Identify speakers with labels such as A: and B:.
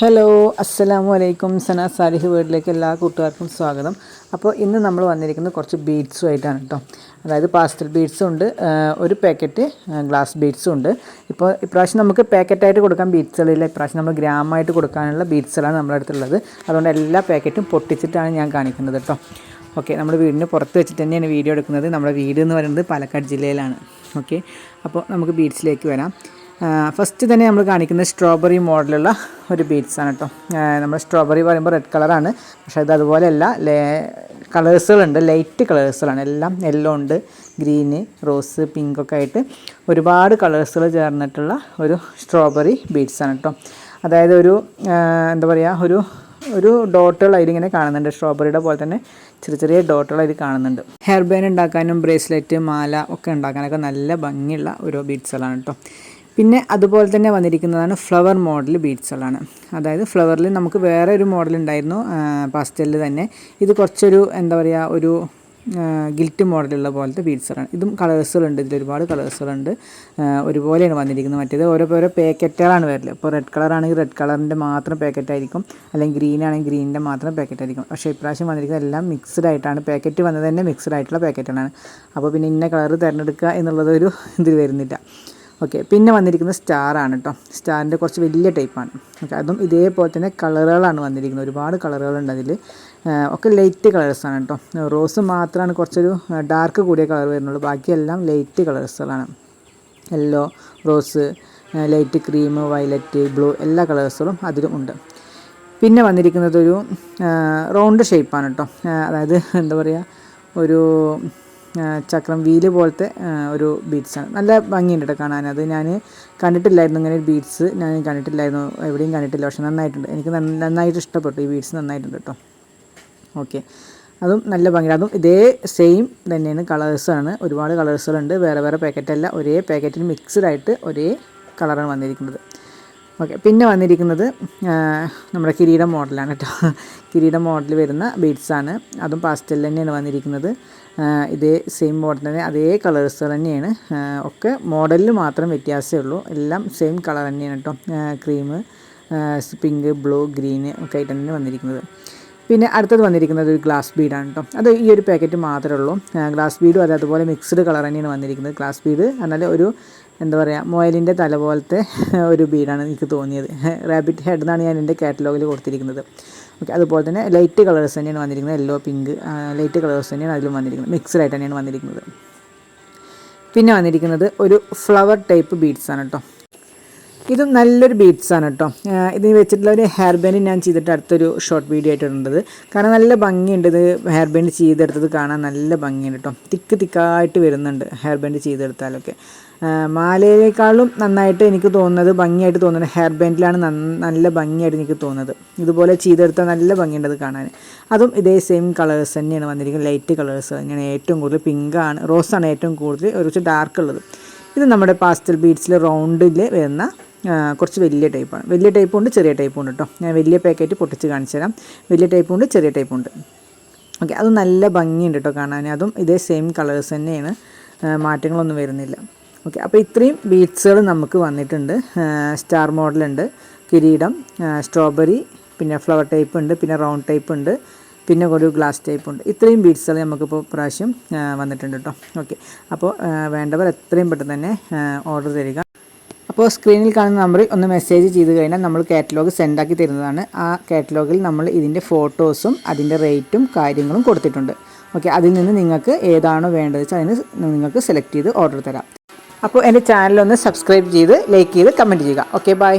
A: Hello അസ്സലാമു അലൈക്കും. സന Salih വീട്ടിലേക്ക് എല്ലാ കൂട്ടുകാർക്കും സ്വാഗതം. അപ്പോൾ ഇന്ന് നമ്മൾ വന്നിരിക്കുന്നത് കുറച്ച് ബീഡ്സും ആയിട്ടാണ് കേട്ടോ. അതായത് പാസ്റ്റൽ ബീഡ്സും ഉണ്ട് ഒരു പാക്കറ്റ് ഗ്ലാസ് ബീഡ്സും ഉണ്ട്. ഇപ്പോൾ ഇപ്രാവശ്യം നമുക്ക് പാക്കറ്റായിട്ട് കൊടുക്കാൻ ബീഡ്സുകളില്ല ഇപ്രാവശ്യം നമ്മൾ ഗ്രാമായിട്ട് കൊടുക്കാനുള്ള ബീഡ്സുകളാണ് നമ്മുടെ അടുത്തുള്ളത്. അതുകൊണ്ട് എല്ലാ പാക്കറ്റും പൊട്ടിച്ചിട്ടാണ് ഞാൻ കാണിക്കുന്നത് കേട്ടോ. ഓക്കെ നമ്മൾ വീടിന് പുറത്ത് വെച്ചിട്ട് തന്നെയാണ് വീഡിയോ എടുക്കുന്നത്. നമ്മുടെ വീട് എന്ന് പറയുന്നത് പാലക്കാട് ജില്ലയിലാണ്. ഓക്കെ അപ്പോൾ നമുക്ക് ബീഡ്സിലേക്ക് വരാം. ഫസ്റ്റ് തന്നെ നമ്മൾ കാണിക്കുന്നത് സ്ട്രോബെറി മോഡലുള്ള ഒരു ബീഡ്സ് ആണ് കേട്ടോ നമ്മൾ സ്ട്രോബെറി പറയുമ്പോൾ റെഡ് കളറാണ് പക്ഷേ ഇത് അതുപോലെയല്ല ലേ കളേഴ്സുകളുണ്ട് ലൈറ്റ് കളേഴ്സുകളാണ് എല്ലാം യെല്ലോ ഉണ്ട് ഗ്രീന് റോസ് പിങ്ക് ഒക്കെ ആയിട്ട് ഒരുപാട് കളേഴ്സുകൾ ചേർന്നിട്ടുള്ള ഒരു സ്ട്രോബെറി ആണ് കേട്ടോ അതായത് ഒരു എന്താ പറയുക ഒരു ഒരു ഡോട്ടുകൾ അതിലിങ്ങനെ കാണുന്നുണ്ട്. സ്ട്രോബെറിയുടെ പോലെ തന്നെ ചെറിയ ചെറിയ ഡോട്ടുകൾ അതിൽ കാണുന്നുണ്ട്. ഹെയർ ബാൻ ഉണ്ടാക്കാനും ബ്രേസ്ലെറ്റ് മാല ഒക്കെ ഉണ്ടാക്കാനൊക്കെ നല്ല ഭംഗിയുള്ള ഒരു ബീഡ്സുകളാണ് കേട്ടോ പിന്നെ അതുപോലെ തന്നെ വന്നിരിക്കുന്നതാണ് ഫ്ലവർ മോഡൽ ബീഡ്സുകളാണ് അതായത് ഫ്ലവറിൽ നമുക്ക് വേറെ ഒരു മോഡൽ ഉണ്ടായിരുന്നു പാസ്റ്റലിൽ തന്നെ. ഇത് കുറച്ചൊരു എന്താ പറയുക ഒരു ഗിൽറ്റ് മോഡലുള്ള പോലത്തെ ബീഡ്സുകളാണ് ഇതും കളേഴ്സുകളുണ്ട് ഇതിൽ ഒരുപാട് കളേഴ്സുകളുണ്ട് ഒരുപോലെയാണ് വന്നിരിക്കുന്നത്. മറ്റേത് ഓരോ ഓരോ പാക്കറ്റുകളാണ് വരൽ ഇപ്പോൾ റെഡ് കളറാണെങ്കിൽ റെഡ് കളറിന്റെ മാത്രം പാക്കറ്റ് ആയിരിക്കും അല്ലെങ്കിൽ ഗ്രീൻ ആണെങ്കിൽ ഗ്രീനിന്റെ മാത്രം പാക്കറ്റ് ആയിരിക്കും. പക്ഷേ ഇപ്രാവശ്യം വന്നിരിക്കുന്നത് എല്ലാം മിക്സ്ഡ് ആയിട്ടാണ്. പാക്കറ്റ് വന്നത് തന്നെ മിക്സ്ഡ് ആയിട്ടുള്ള പാക്കറ്റാണ് അപ്പോൾ പിന്നെ ഇന്ന കളർ തിരഞ്ഞെടുക്കുക എന്നുള്ളത് ഒരു ഇതിൽ വരുന്നില്ല. ഓക്കെ പിന്നെ വന്നിരിക്കുന്നത് സ്റ്റാറാണ് കേട്ടോ സ്റ്റാറിന്റെ കുറച്ച് വലിയ ടൈപ്പാണ് ഓക്കെ അതും ഇതേപോലെ തന്നെ കളറുകളാണ് വന്നിരിക്കുന്നത്. ഒരുപാട് കളറുകളുണ്ട് അതിൽ ഒക്കെ ലൈറ്റ് കളേഴ്സാണ് കേട്ടോ റോസ് മാത്രമാണ് കുറച്ചൊരു ഡാർക്ക് കൂടിയ കളർ വരുന്നുള്ളൂ. ബാക്കിയെല്ലാം light കളേഴ്സുകളാണ് yellow rose light cream violet blue എല്ലാ കളേഴ്സുകളും അതിലും ഉണ്ട്. പിന്നെ വന്നിരിക്കുന്നത് ഒരു റൗണ്ട് ഷേപ്പാണ് കേട്ടോ അതായത് എന്താ പറയുക ഒരു ചക്രം വീൽ പോലത്തെ ഒരു ബീഡ്സാണ് നല്ല ഭംഗിയുണ്ട് കേട്ടോ കാണാൻ. അത് ഞാൻ കണ്ടിട്ടില്ലായിരുന്നു. ഇങ്ങനെ ഒരു ബീഡ്സ് ഞാൻ കണ്ടിട്ടില്ലായിരുന്നു. എവിടെയും കണ്ടിട്ടില്ല. പക്ഷെ നന്നായിട്ടുണ്ട്. എനിക്ക് നന്ന- നന്നായിട്ട് ഇഷ്ടപ്പെട്ടു. ഈ ബീഡ്സ് നന്നായിട്ടുണ്ട് കേട്ടോ ഓക്കെ അതും നല്ല ഭംഗി അതും ഇതേ സെയിം തന്നെയാണ്. കളേഴ്സാണ് ഒരുപാട് കളേഴ്സുകളുണ്ട് വേറെ വേറെ പാക്കറ്റല്ല ഒരേ പാക്കറ്റിൽ മിക്സ്ഡ് ആയിട്ട് ഒരേ കളറാണ് വന്നിരിക്കുന്നത്. ഓക്കെ പിന്നെ വന്നിരിക്കുന്നത് നമ്മുടെ കിരീടം മോഡലാണ് കേട്ടോ കിരീടം മോഡൽ വരുന്ന ബീഡ്സാണ് അതും പാസ്റ്റൽ തന്നെയാണ് വന്നിരിക്കുന്നത്. ഇതേ സെയിം മോഡൽ തന്നെ അതേ കളേഴ്സ് തന്നെയാണ്. ഒക്കെ മോഡലിൽ മാത്രം വ്യത്യാസമേ ഉള്ളൂ. എല്ലാം സെയിം കളർ തന്നെയാണ് കേട്ടോ ക്രീം പിങ്ക് ബ്ലൂ ഗ്രീന് ഒക്കെ ആയിട്ട് തന്നെ വന്നിരിക്കുന്നത്. പിന്നെ അടുത്തത് വന്നിരിക്കുന്നത് ഒരു ഗ്ലാസ് ബീഡാണ് കേട്ടോ അത് ഈ ഒരു പാക്കറ്റ് മാത്രമേ ഉള്ളൂ. ഗ്ലാസ് ബീഡും അത് അതുപോലെ മിക്സ്ഡ് കളർ തന്നെയാണ് വന്നിരിക്കുന്നത്. ഗ്ലാസ് ബീഡ് എന്നാൽ ഒരു എന്താ പറയുക മൊയലിന്റെ തല പോലത്തെ ഒരു ബീഡാണ് എനിക്ക് തോന്നിയത്. റാബിറ്റ് ഹെഡ് എന്നാണ് ഞാൻ എന്റെ കാറ്റലോഗിൽ കൊടുത്തിരിക്കുന്നത്. ഓക്കെ അതുപോലെ തന്നെ ലൈറ്റ് കളേഴ്സ് തന്നെയാണ് വന്നിരിക്കുന്നത്. യെല്ലോ പിങ്ക് ലൈറ്റ് കളേഴ്സ് തന്നെയാണ് അതിലും വന്നിരിക്കുന്നത്. മിക്സ്ഡ് ആയിട്ട് തന്നെയാണ് വന്നിരിക്കുന്നത്. പിന്നെ വന്നിരിക്കുന്നത് ഒരു ഫ്ലവർ ടൈപ്പ് ബീഡ്സ് ആണ് കേട്ടോ ഇത് നല്ലൊരു ബീഡ്സ് ആണ് കേട്ടോ ഇത് വെച്ചിട്ടുള്ള ഒരു ഹെയർ ബാൻഡ് ഞാൻ ചെയ്തിട്ട് അടുത്തൊരു ഷോർട്ട് വീഡിയോ ആയിട്ടുണ്ട് കാരണം നല്ല ഭംഗിയുണ്ട് ഇത് ഹെയർ ബാൻഡ് ചെയ്തെടുത്തത് കാണാൻ നല്ല ഭംഗിയുണ്ട് കേട്ടോ തിക്ക് തിക്കായിട്ട് വരുന്നുണ്ട് ഹെയർ ബാൻഡ് ചെയ്തെടുത്താലൊക്കെ. മാലയിലേക്കാളും നന്നായിട്ട് എനിക്ക് തോന്നുന്നത് ഭംഗിയായിട്ട് തോന്നുന്നത് ഹെയർ ബാൻഡിലാണ് നല്ല ഭംഗിയായിട്ട് എനിക്ക് തോന്നുന്നത്. ഇതുപോലെ ചെയ്തെടുത്താൽ നല്ല ഭംഗിയുണ്ട് കാണാൻ. അതും ഇതേ സെയിം കളേഴ്സ് തന്നെയാണ് വന്നിരിക്കുന്നത്. ലൈറ്റ് കളേഴ്സ് തന്നെയാണ് ഏറ്റവും കൂടുതൽ പിങ്കാണ് റോസാണ് ഏറ്റവും കൂടുതൽ ഒരു ഡാർക്ക് ഉള്ളത്. ഇത് നമ്മുടെ പാസ്റ്റൽ ബീഡ്സിൽ റൗണ്ടിൽ വരുന്ന കുറച്ച് വലിയ ടൈപ്പാണ് വലിയ ടൈപ്പും ഉണ്ട് ചെറിയ ടൈപ്പും ഉണ്ട് കേട്ടോ ഞാൻ വലിയ പാക്കറ്റ് പൊട്ടിച്ച് കാണിച്ചു തരാം വലിയ ടൈപ്പും ഉണ്ട് ചെറിയ ടൈപ്പും ഉണ്ട്. ഓക്കെ അത് നല്ല ഭംഗിയുണ്ട് കേട്ടോ കാണാൻ. അതും ഇതേ സെയിം കളേഴ്സ് തന്നെയാണ്. മാറ്റങ്ങളൊന്നും വരുന്നില്ല. ഓക്കെ അപ്പോൾ ഇത്രയും ബീഡ്സുകൾ നമുക്ക് വന്നിട്ടുണ്ട്. സ്റ്റാർ മോഡലുണ്ട് കിരീടം സ്ട്രോബെറി പിന്നെ ഫ്ലവർ ടൈപ്പ് ഉണ്ട് പിന്നെ റൗണ്ട് ടൈപ്പ് ഉണ്ട് പിന്നെ ഒരു ഗ്ലാസ് ടൈപ്പ് ഉണ്ട്. ഇത്രയും ബീഡ്സുകൾ നമുക്കിപ്പോൾ പ്രാവശ്യം വന്നിട്ടുണ്ട് കേട്ടോ ഓക്കെ അപ്പോൾ വേണ്ടവർ എത്രയും പെട്ടെന്ന് തന്നെ ഓർഡർ തരിക. അപ്പോൾ സ്ക്രീനിൽ കാണുന്ന നമ്പറിൽ ഒന്ന് മെസ്സേജ് ചെയ്ത് കഴിഞ്ഞാൽ നമ്മൾ കാറ്റലോഗ് സെൻഡ് ആക്കി തരുന്നതാണ്. ആ കാറ്റലോഗിൽ നമ്മൾ ഇതിന്റെ ഫോട്ടോസും അതിന്റെ റേറ്റും കാര്യങ്ങളും കൊടുത്തിട്ടുണ്ട്. ഓക്കെ അതിൽ നിന്ന് നിങ്ങൾക്ക് ഏതാണോ വേണ്ടത് വെച്ചാൽ അതിന് നിങ്ങൾക്ക് സെലക്ട് ചെയ്ത് ഓർഡർ തരാം. അപ്പോൾ എന്റെ ചാനലൊന്ന് സബ്സ്ക്രൈബ് ചെയ്ത് ലൈക്ക് ചെയ്ത് കമന്റ് ചെയ്യുക. Okay bye